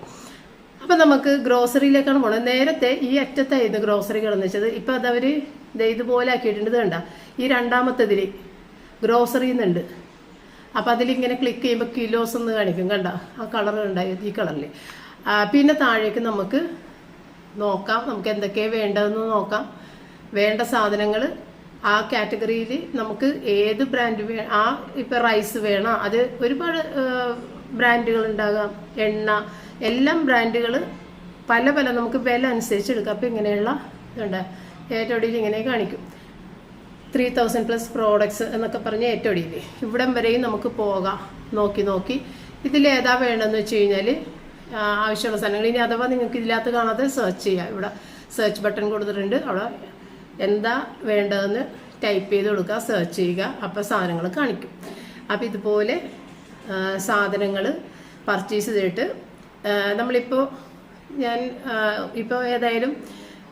A: അപ്പം നമുക്ക് ഗ്രോസറിയിലേക്കാണ് പോകുന്നത് നേരത്തെ ഈ അറ്റത്തായിരുന്നു ഗ്രോസറി കിടന്നു വെച്ചത് ഇപ്പം അതവർ ഇതുപോലെ ആക്കിയിട്ടുണ്ട്. ഇത് കണ്ട ഈ രണ്ടാമത്തതിൽ ഗ്രോസറി എന്നുണ്ട്. അപ്പം അതിലിങ്ങനെ ക്ലിക്ക് ചെയ്യുമ്പോൾ കിലോസ് എന്ന് കാണിക്കും. കണ്ട ആ കളർ ഉണ്ടായി ഈ കളറിൽ പിന്നെ താഴേക്ക് നമുക്ക് നോക്കാം. നമുക്ക് എന്തൊക്കെയാണ് വേണ്ടതെന്ന് നോക്കാം. വേണ്ട സാധനങ്ങൾ ആ കാറ്റഗറിയിൽ നമുക്ക് ഏത് ബ്രാൻഡ് വേ ആ ഇപ്പം റൈസ് വേണം? അത് ഒരുപാട് ബ്രാൻഡുകൾ ഉണ്ടാകാം. എണ്ണ എല്ലാം ബ്രാൻഡുകൾ പല പല നമുക്ക് വില അനുസരിച്ച് എടുക്കാം. അപ്പം ഇങ്ങനെയുള്ള ഇതുണ്ട്. ഏറ്റവും ഇങ്ങനെ കാണിക്കും. ത്രീ തൗസൻഡ് പ്ലസ് പ്രോഡക്ട്സ് എന്നൊക്കെ പറഞ്ഞ് ഏറ്റവും ഇവിടം വരെയും നമുക്ക് പോകാം. നോക്കി നോക്കി. ഇതിലേതാ വേണ്ടതെന്ന് വെച്ച് കഴിഞ്ഞാൽ ആവശ്യമുള്ള സാധനങ്ങൾ. ഇനി അഥവാ നിങ്ങൾക്ക് ഇതിനകത്ത് കാണാതെ സെർച്ച് ചെയ്യാം. ഇവിടെ സെർച്ച് ബട്ടൺ കൊടുത്തിട്ടുണ്ട്. അവിടെ എന്താ വേണ്ടതെന്ന് ടൈപ്പ് ചെയ്ത് കൊടുക്കുക സെർച്ച് ചെയ്യുക. അപ്പോൾ സാധനങ്ങൾ കാണിക്കും. അപ്പോൾ ഇതുപോലെ സാധനങ്ങൾ പർച്ചേസ് ചെയ്തിട്ട് നമ്മളിപ്പോൾ ഞാൻ ഇപ്പോൾ ഏതായാലും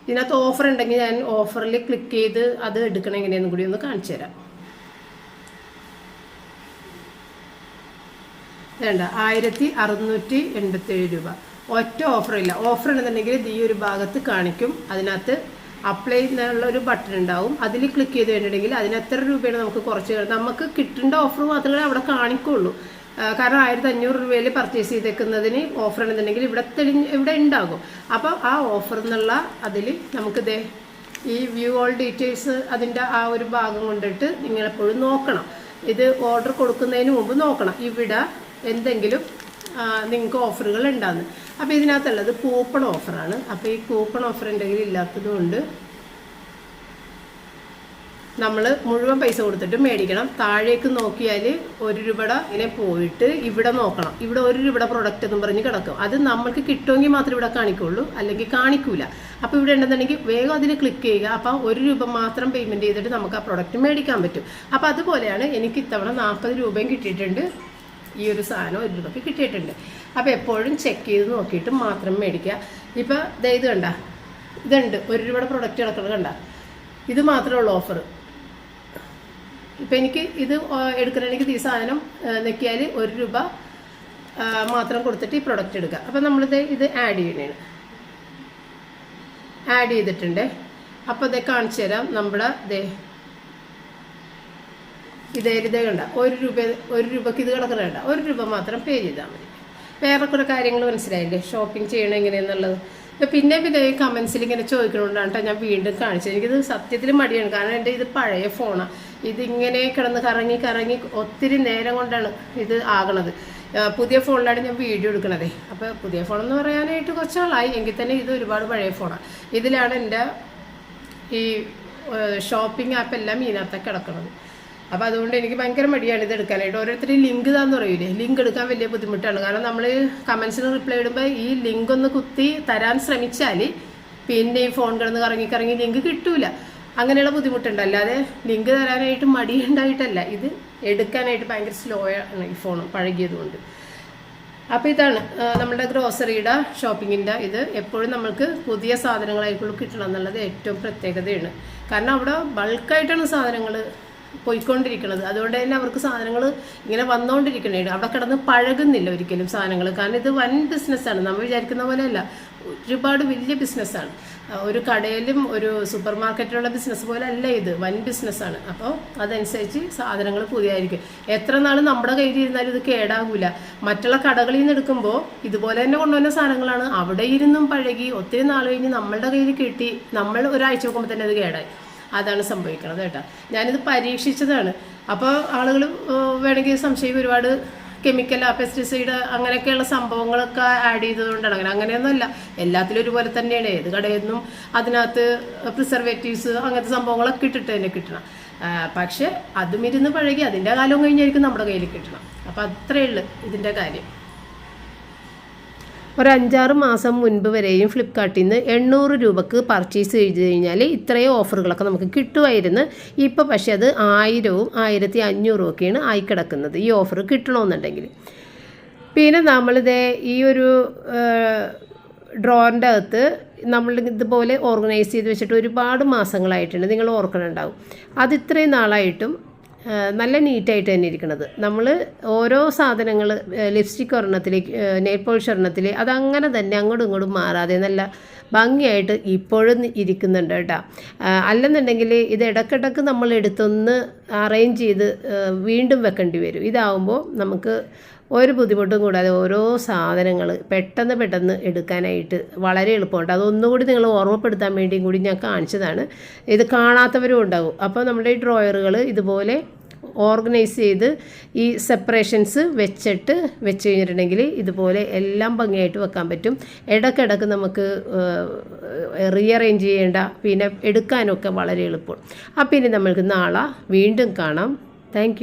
A: ഇതിനകത്ത് ഓഫർ ഉണ്ടെങ്കിൽ ഞാൻ ഓഫറിൽ ക്ലിക്ക് ചെയ്ത് അത് എടുക്കണം എങ്ങനെയെന്നും കൂടി ഒന്ന് കാണിച്ചു തരാം. വേണ്ട ആയിരത്തി അറുന്നൂറ്റി എൺപത്തേഴ് രൂപ. ഒറ്റ ഓഫറില്ല ഓഫർ ഉണ്ടെന്നുണ്ടെങ്കിൽ ഈ ഒരു ഭാഗത്ത് കാണിക്കും. അതിനകത്ത് അപ്ലൈ എന്നുള്ള ഒരു ബട്ടൺ ഉണ്ടാവും. അതിൽ ക്ലിക്ക് ചെയ്ത് കഴിഞ്ഞിട്ടുണ്ടെങ്കിൽ അതിന് എത്ര രൂപയാണ് നമുക്ക് കുറച്ച് നമുക്ക് കിട്ടേണ്ട ഓഫർ മാത്രമേ അവിടെ കാണിക്കുള്ളൂ. കാരണം ആയിരത്തി അഞ്ഞൂറ് രൂപയിൽ പർച്ചേസ് ചെയ്തേക്കുന്നതിന് ഓഫർ ഉണ്ടെന്നുണ്ടെങ്കിൽ ഇവിടെ തെളിഞ്ഞ് ഇവിടെ ഉണ്ടാകും. അപ്പോൾ ആ ഓഫർ എന്നുള്ള അതിൽ നമുക്ക് ദേ ഈ വ്യൂ ഓൾ ഡീറ്റെയിൽസ് അതിന്റെ ആ ഒരു ഭാഗം കൊണ്ടിട്ട് നിങ്ങളെപ്പോഴും നോക്കണം. ഇത് ഓർഡർ കൊടുക്കുന്നതിന് മുമ്പ് നോക്കണം. ഇവിടെ എന്തെങ്കിലും നിങ്ങൾക്ക് ഓഫറുകൾ ഉണ്ടാകുന്നു അപ്പോൾ ഇതിനകത്തുള്ളത് കൂപ്പൺ ഓഫറാണ് അപ്പോൾ ഈ കൂപ്പൺ ഓഫർ ഉണ്ടെങ്കിൽ ഇല്ലാത്തത് കൊണ്ട് നമ്മൾ മുഴുവൻ പൈസ കൊടുത്തിട്ട് മേടിക്കണം. താഴേക്ക് നോക്കിയാൽ ഒരു രൂപയുടെ ഇങ്ങനെ പോയിട്ട് ഇവിടെ നോക്കണം. ഇവിടെ ഒരു രൂപയുടെ പ്രൊഡക്റ്റ് എന്ന് പറഞ്ഞ് കിടക്കും. അത് നമ്മൾക്ക് കിട്ടുമെങ്കിൽ മാത്രമേ ഇവിടെ കാണിക്കുള്ളൂ. അല്ലെങ്കിൽ കാണിക്കൂല. അപ്പോൾ ഇവിടെ ഉണ്ടെന്നുണ്ടെങ്കിൽ വേഗം അതിൽ ക്ലിക്ക് ചെയ്യുക. അപ്പോൾ ഒരു രൂപ മാത്രം പേയ്മെന്റ് ചെയ്തിട്ട് നമുക്ക് ആ പ്രൊഡക്റ്റ് മേടിക്കാൻ പറ്റും. അപ്പോൾ അതുപോലെയാണ് എനിക്ക് ഇത്തവണ നാൽപ്പത് രൂപയും കിട്ടിയിട്ടുണ്ട്. ഈ ഒരു സാധനം ഒരു രൂപയ്ക്ക് കിട്ടിയിട്ടുണ്ട്. അപ്പോൾ എപ്പോഴും ചെക്ക് ചെയ്ത് നോക്കിയിട്ട് മാത്രം മേടിക്കുക. ഇപ്പോൾ ഇത് കണ്ട. ഇതുണ്ട്. ഒരു രൂപയുടെ പ്രൊഡക്റ്റ് കിടക്കുന്നത് കണ്ട. ഇത് മാത്രമേ ഉള്ളൂ ഓഫർ ഇപ്പം എനിക്ക് ഇത് എടുക്കണമെങ്കിൽ ഈ സാധനം നെക്കിയാൽ ഒരു രൂപ മാത്രം കൊടുത്തിട്ട് ഈ പ്രൊഡക്റ്റ് എടുക്കുക. അപ്പം നമ്മളിത് ഇത് ആഡ് ചെയ്യണേണ് ആഡ് ചെയ്തിട്ടുണ്ട്. അപ്പോൾ ഇത് കാണിച്ചു തരാം നമ്മുടെ ദേ. ഇതേ ഇതേ കണ്ട. ഒരു രൂപ ഒരു രൂപക്ക് ഇത് കിടക്കണ ഒരു രൂപ മാത്രം പേ ചെയ്താൽ മതി. വേറെ കുറേ കാര്യങ്ങൾ മനസ്സിലായില്ലേ? ഷോപ്പിംഗ് ചെയ്യണം എങ്ങനെയെന്നുള്ളത്? പിന്നെ പിന്നെ ഈ കമൻസിൽ ഇങ്ങനെ ചോദിക്കണോണ്ടാണ് കേട്ടോ ഞാൻ വീണ്ടും കാണിച്ചത്. എനിക്കിത് സത്യത്തിൽ മടിയാണ്. കാരണം എന്റെ ഇത് പഴയ ഫോണാണ് ഇതിങ്ങനെ കിടന്ന് കറങ്ങി കറങ്ങി ഒത്തിരി നേരം കൊണ്ടാണ് ഇത് ആകണത്. പുതിയ ഫോണിലാണ് ഞാൻ വീഡിയോ എടുക്കണതേ. അപ്പോൾ പുതിയ ഫോൺ എന്ന് പറയാനായിട്ട് കുറച്ച് നാളായി എങ്കിൽ തന്നെ ഇത് ഒരുപാട് പഴയ ഫോണാണ് ഇതിലാണ് എന്റെ ഈ ഷോപ്പിംഗ് ആപ്പ് എല്ലാം ഇതിനകത്തൊക്കെ കിടക്കുന്നത് അപ്പോൾ അതുകൊണ്ട് എനിക്ക് ഭയങ്കര മടിയാണ് ഇത് എടുക്കാനായിട്ട്. ഓരോരുത്തരും ലിങ്ക് ഇതാന്ന് പറയൂലേ? ലിങ്ക് എടുക്കാൻ വലിയ ബുദ്ധിമുട്ടാണ്. കാരണം നമ്മൾ കമൻസിന് റിപ്ലൈ ഇടുമ്പോൾ ഈ ലിങ്ക് ഒന്ന് കുത്തി തരാൻ ശ്രമിച്ചാൽ പിന്നെ ഈ ഫോൺ കിടന്ന് കറങ്ങി കറങ്ങി ലിങ്ക് കിട്ടൂല. അങ്ങനെയുള്ള ബുദ്ധിമുട്ടുണ്ട്. അല്ലാതെ ലിങ്ക് തരാനായിട്ട് മടിയുണ്ടായിട്ടല്ല. ഇത് എടുക്കാനായിട്ട് ഭയങ്കര സ്ലോ ആണ് ഈ ഫോൺ പഴകിയത് കൊണ്ട്. അപ്പോൾ ഇതാണ് നമ്മുടെ ഗ്രോസറിയുടെ ഷോപ്പിങ്ങിന്റെ ഇത് എപ്പോഴും നമ്മൾക്ക് പുതിയ സാധനങ്ങളായിട്ടുള്ള കിട്ടണം എന്നുള്ളത് ഏറ്റവും പ്രത്യേകതയാണ്. കാരണം അവിടെ ബൾക്കായിട്ടാണ് സാധനങ്ങൾ പോയിക്കൊണ്ടിരിക്കുന്നത് അതുകൊണ്ട് തന്നെ അവർക്ക് സാധനങ്ങൾ ഇങ്ങനെ വന്നുകൊണ്ടിരിക്കണേ അവിടെ കിടന്ന് പഴകുന്നില്ല ഒരിക്കലും സാധനങ്ങൾ കാരണം ഇത് വൻ ബിസിനസ്സാണ് നമ്മൾ വിചാരിക്കുന്ന പോലെയല്ല. ഒരുപാട് വലിയ ബിസിനസ്സാണ് ഒരു കടയിലും ഒരു സൂപ്പർ മാർക്കറ്റിലുള്ള ബിസിനസ് പോലെ അല്ല ഇത്. വൻ ബിസിനസ്സാണ് അപ്പോൾ അതനുസരിച്ച് സാധനങ്ങൾ പുതിയതായിരിക്കും. എത്ര നാൾ നമ്മുടെ കയ്യിൽ ഇരുന്നാലും ഇത് കേടാകൂല മറ്റുള്ള കടകളിൽ നിന്ന് എടുക്കുമ്പോൾ ഇതുപോലെ തന്നെ കൊണ്ടുവന്ന സാധനങ്ങളാണ്. അവിടെ ഇരുന്നും പഴകി ഒത്തിരി നാൾ കഴിഞ്ഞ് നമ്മളുടെ കയ്യിൽ കിട്ടി. നമ്മൾ ഒരാഴ്ച നോക്കുമ്പോൾ തന്നെ അത് കേടായി. അതാണ് സംഭവിക്കുന്നത് കേട്ടോ. ഞാനിത് പരീക്ഷിച്ചതാണ്. അപ്പോൾ ആളുകൾ വേണമെങ്കിൽ സംശയം ഒരുപാട് കെമിക്കൽ പെസ്റ്റിസൈഡ് അങ്ങനെയൊക്കെയുള്ള സംഭവങ്ങളൊക്കെ ആഡ് ചെയ്തതുകൊണ്ടാണ്. അങ്ങനെ അങ്ങനെയൊന്നുമല്ല. എല്ലാത്തിലും ഒരുപോലെ തന്നെയാണ്. ഏത് കടയിൽ നിന്നും അതിനകത്ത് പ്രിസർവേറ്റീവ്സ് അങ്ങനത്തെ സംഭവങ്ങളൊക്കെ ഇട്ടിട്ട് തന്നെ കിട്ടണം. പക്ഷെ അതും ഇരുന്ന് പഴകി അതിന്റെ കാലം കഴിഞ്ഞായിരിക്കും നമ്മുടെ കയ്യിൽ കിട്ടണം. അപ്പോൾ അത്രയേ ഉള്ളൂ ഇതിന്റെ കാര്യം. ഒരു അഞ്ചാറ് മാസം മുൻപ് വരെയും ഫ്ലിപ്കാർട്ടിൽ നിന്ന് എണ്ണൂറ് രൂപക്ക് പർച്ചേസ് ചെയ്ത് കഴിഞ്ഞാൽ ഇത്രയും ഓഫറുകളൊക്കെ നമുക്ക് കിട്ടുമായിരുന്നു. ഇപ്പോൾ പക്ഷേ അത് ആയിരവും ആയിരത്തി അഞ്ഞൂറും ഒക്കെയാണ് ആയി കിടക്കുന്നത് ഈ ഓഫർ കിട്ടണമെന്നുണ്ടെങ്കിൽ. പിന്നെ നമ്മളിത് ഈ ഒരു ഡ്രോറിന്റെ അകത്ത് നമ്മൾ ഇതുപോലെ ഓർഗനൈസ് ചെയ്ത് വെച്ചിട്ട് ഒരുപാട് മാസങ്ങളായിട്ടുണ്ട്. നിങ്ങൾ ഓർക്കണുണ്ടാവും. അത് ഇത്രയും നാളായിട്ടും നല്ല നീറ്റായിട്ട് തന്നെ ഇരിക്കണത്. നമ്മൾ ഓരോ സാധനങ്ങൾ ലിപ്സ്റ്റിക് ഒരെണ്ണത്തിലേക്ക് നെയിൽ പോളിഷ് ഒരെണ്ണത്തിൽ അതങ്ങനെ തന്നെ അങ്ങോട്ടും ഇങ്ങോട്ടും മാറാതെ നല്ല ഭംഗിയായിട്ട് ഇപ്പോഴും ഇരിക്കുന്നുണ്ട് കേട്ടോ. അല്ലെന്നുണ്ടെങ്കിൽ ഇത് ഇടക്കിടക്ക് നമ്മൾ എടുത്തൊന്ന് അറേഞ്ച് ചെയ്ത് വീണ്ടും വെക്കേണ്ടി വരും. ഇതാവുമ്പോൾ നമുക്ക് ഒരു ബുദ്ധിമുട്ടും കൂടാതെ ഓരോ സാധനങ്ങൾ പെട്ടെന്ന് പെട്ടെന്ന് എടുക്കാനായിട്ട് വളരെ എളുപ്പമുണ്ട്. അതൊന്നുകൂടി നിങ്ങൾ ഓർമ്മപ്പെടുത്താൻ വേണ്ടിയും കൂടി ഞാൻ കാണിച്ചതാണ്. ഇത് കാണാത്തവരും ഉണ്ടാവും. അപ്പോൾ നമ്മുടെ ഈ ഡ്രോയറുകൾ ഇതുപോലെ ഓർഗനൈസ് ചെയ്ത് ഈ സെപ്പറേഷൻസ് വെച്ചിട്ട് വെച്ച് കഴിഞ്ഞിട്ടുണ്ടെങ്കിൽ ഇതുപോലെ എല്ലാം ഭംഗിയായിട്ട് വെക്കാൻ പറ്റും. ഇടയ്ക്കിടയ്ക്ക് നമുക്ക് റീഅറേഞ്ച് ചെയ്യേണ്ട പിന്നെ എടുക്കാനൊക്കെ വളരെ എളുപ്പം. അപ്പം ഇനി നമ്മൾക്ക് നാളെ വീണ്ടും കാണാം. താങ്ക്